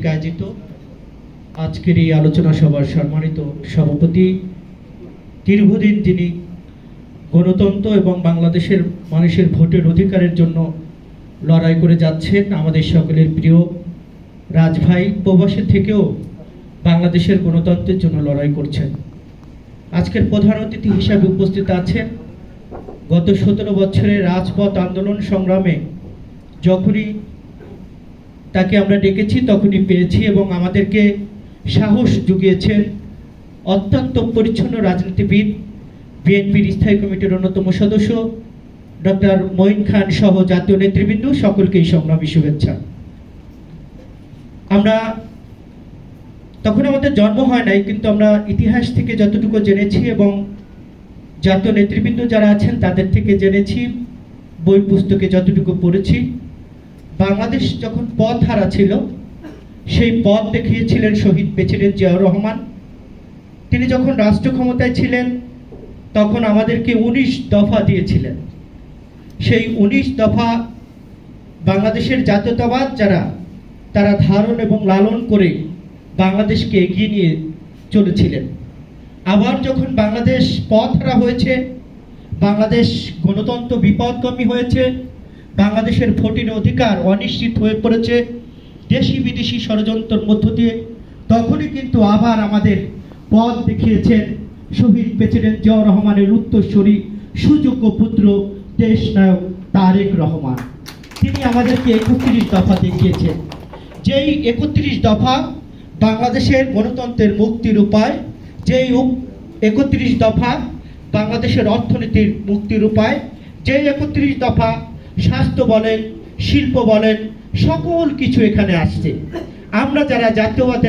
কর্তৃক আয়োজিত আজকের এই আলোচনা সভার সম্মানিত সভাপতি, দীর্ঘদিন যিনি গণতন্ত্র এবং বাংলাদেশের মানুষের ভোটের অধিকারের জন্য লড়াই করে যাচ্ছেন। আমাদের সকলের প্রিয় রাজভাই প্রবাসী থেকেও বাংলাদেশের গণতন্ত্রের জন্য লড়াই করছেন। আজকের প্রধান অতিথি হিসাবে উপস্থিত আছেন। গত সতেরো বছরের রাজপথ আন্দোলন সংগ্রামে যখনই তাকে আমরা ডেকেছি, তখনই পেয়েছি এবং আমাদেরকে সাহস জুগিয়েছেন অত্যন্ত পরিচ্ছন্ন রাজনীতিবিদ, বিএনপির স্থায়ী কমিটির অন্যতম সদস্য, ডক্টর মঈন খান সহ জাতীয় নেতৃবৃন্দ, সকলকেই সংগ্রামী শুভেচ্ছা। আমরা তখন আমাদের জন্ম হয় নাই, কিন্তু আমরা ইতিহাস থেকে যতটুকু জেনেছি এবং জাতীয় নেতৃবৃন্দ যারা আছেন তাদের থেকে জেনেছি, বই পুস্তকে যতটুকু পড়েছি। বাংলাদেশ যখন পথ হারা ছিল, সেই পথ দেখিয়েছিলেন শহীদ প্রেসিডেন্ট জিয়াউর রহমান। তিনি যখন রাষ্ট্র ক্ষমতায় ছিলেন, তখন আমাদেরকে উনিশ দফা দিয়েছিলেন। সেই উনিশ দফা বাংলাদেশের জাতীয়তাবাদ যারা, তারা ধারণ এবং লালন করে বাংলাদেশকে এগিয়ে নিয়ে চলেছিলেন। আবার যখন বাংলাদেশ পথ হারা হয়েছে, বাংলাদেশ গণতন্ত্র বিপদগামী হয়েছে বাংলাদেশের ভোটের অধিকার অনিশ্চিত হয়ে পড়েছে। দেশি বিদেশি ষড়যন্ত্রের মধ্য দিয়ে। তখনই কিন্তু আবার আমাদের পথ দেখিয়েছেন শহীদ প্রেসিডেন্ট জিয়াউর রহমানের উত্তরসূরি সুযোগ্য পুত্র, দেশ নায়ক তারেক রহমান। তিনি আমাদেরকে একত্রিশ দফা দেখিয়েছেন। যেই একত্রিশ দফা বাংলাদেশের গণতন্ত্রের মুক্তির উপায়, যেই একত্রিশ দফা বাংলাদেশের অর্থনীতির মুক্তির উপায়, যেই একত্রিশ দফা স্বাস্থ্য বলেন শিল্প বলেন সকল কিছু এখানে আসছে। আমরা যারা জাতীয়বাদের